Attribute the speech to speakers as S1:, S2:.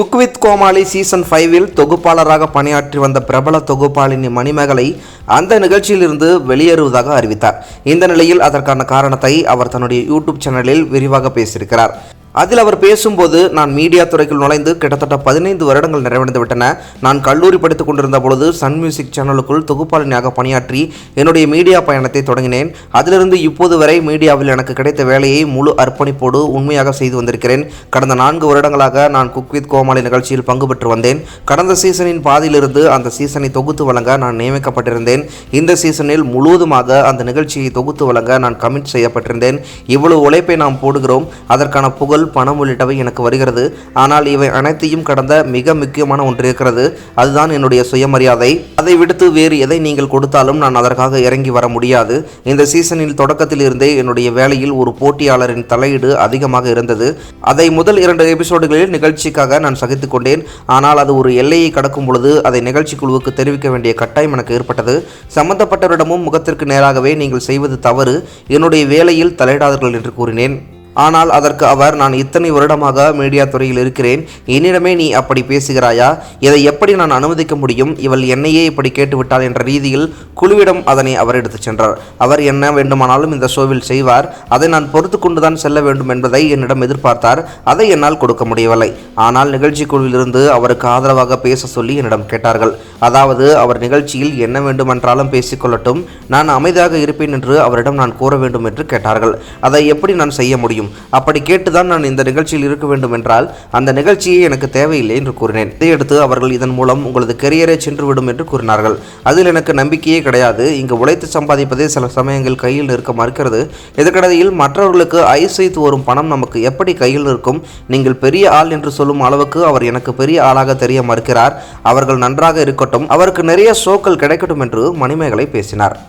S1: Cook with Comali season ஃபைவில் தொகுப்பாளராக பணியாற்றி வந்த பிரபல தொகுப்பாளினி மணிமேகலை அந்த நிகழ்ச்சியிலிருந்து வெளியேறுவதாக அறிவித்தார். இந்த நிலையில் அதற்கான காரணத்தை அவர் தன்னுடைய யூடியூப் சேனலில் விரிவாக பேசியிருக்கிறார். அதில் அவர் பேசும்போது நான் மீடியா துறைக்குள் நுழைந்து கிட்டத்தட்ட பதினைந்து வருடங்கள் நிறைவடைந்து விட்டன நான் கல்லூரி படித்துக் கொண்டிருந்த பொழுது சன் மியூசிக் சேனலுக்குள் தொகுப்பாளினியாக பணியாற்றி என்னுடைய மீடியா பயணத்தை தொடங்கினேன். அதிலிருந்து இப்போது வரை மீடியாவில் எனக்கு கிடைத்த வேலையை முழு அர்ப்பணிப்போடு உண்மையாக செய்து வந்திருக்கிறேன். கடந்த நான்கு வருடங்களாக நான் குக் வித் கோமாளி நிகழ்ச்சியில் பங்கு பெற்று வந்தேன். கடந்த சீசனின் பாதியிலிருந்து அந்த சீசனை தொகுத்து வழங்க நான் நியமிக்கப்பட்டிருந்தேன். இந்த சீசனில் முழுவதுமாக அந்த நிகழ்ச்சியை தொகுத்து வழங்க நான் கமிட் செய்யப்பட்டிருந்தேன். இவ்வளவு உழைப்பை நாம் போடுகிறோம். அதற்கான புகழ் பணம் உள்ளிட்டவை எனக்கு வருகிறது. ஆனால் இவை அனைத்தையும் கடந்த மிக முக்கியமான ஒன்று இருக்கிறது. அதுதான் என்னுடைய சுயமரியாதை. அதை விடுத்து வேறு எதை நீங்கள் கொடுத்தாலும் நான் அதற்காக இறங்கி வர முடியாது. இந்த சீசனில் தொடக்கத்தில் இருந்தே என்னுடைய வேலையில் ஒரு போட்டியாளரின் தலையீடு அதிகமாக இருந்தது. அதை முதல் இரண்டு எபிசோடுகளில் நிகழ்ச்சிக்காக நான் சகித்துக்கொண்டேன் ஆனால் அது ஒரு எல்லையை கடக்கும் பொழுது அதை நிகழ்ச்சி குழுவுக்கு தெரிவிக்க வேண்டிய கட்டாயம் எனக்கு ஏற்பட்டது. சம்பந்தப்பட்டவரிடமும் முகத்திற்கு நேராகவே நீங்கள் செய்வது தவறு. என்னுடைய வேலையில் தலையிடாதீர்கள் என்று கூறினேன். ஆனால் அதற்கு அவர் நான் இத்தனை வருடமாக மீடியா துறையில் இருக்கிறேன். என்னிடமே நீ அப்படி பேசுகிறாயா? இதை எப்படி நான் அனுமதிக்க முடியும்? இவள் என்னையே இப்படி கேட்டுவிட்டாள் என்ற ரீதியில் குழுவிடம் அதனை அவர் எடுத்துச் சென்றார். அவர் என்ன வேண்டுமானாலும் இந்த ஷோவில் செய்வார். அதை நான் பொறுத்து கொண்டுதான் செல்ல வேண்டும் என்பதை என்னிடம் எதிர்பார்த்தார். அதை என்னால் கொடுக்க முடியவில்லை. ஆனால் நிகழ்ச்சி குழுவிலிருந்து அவருக்கு ஆதரவாக பேச சொல்லி என்னிடம் கேட்டார்கள். அதாவது அவர் நிகழ்ச்சியில் என்ன வேண்டுமென்றாலும் பேசிக்கொள்ளட்டும் நான் அமைதியாக இருப்பேன் என்று அவரிடம் நான் கூற வேண்டும் என்று கேட்டார்கள். அதை எப்படி நான் செய்ய முடியும்? அப்படி கேட்டுதான் நான் இந்த நிகழ்ச்சியில் இருக்க வேண்டும் என்றால் அந்த நிகழ்ச்சியே எனக்கு தேவையில்லை என்று கூறினேன். இதையடுத்து அவர்கள் இதன் மூலம் உங்களது கெரியரே சென்றுவிடும் என்று கூறினார்கள். அதில் எனக்கு நம்பிக்கையே கிடையாது. இங்கு உழைத்து சம்பாதிப்பதே சில சமயங்கள் கையில் நிற்க மறுக்கிறது. இதற்கிடையில் மற்றவர்களுக்கு ஐஸ் வைத்து வரும் பணம் நமக்கு எப்படி கையில் இருக்கும் நீங்கள் பெரிய ஆள் என்று சொல்லும் அளவுக்கு அவர் எனக்கு பெரிய ஆளாக தெரிய மறுக்கிறார். அவர்கள் நன்றாக இருக்கட்டும். அவருக்கு நிறைய ஷோக்கள் கிடைக்கட்டும் என்று மணிமேகலை பேசினார்.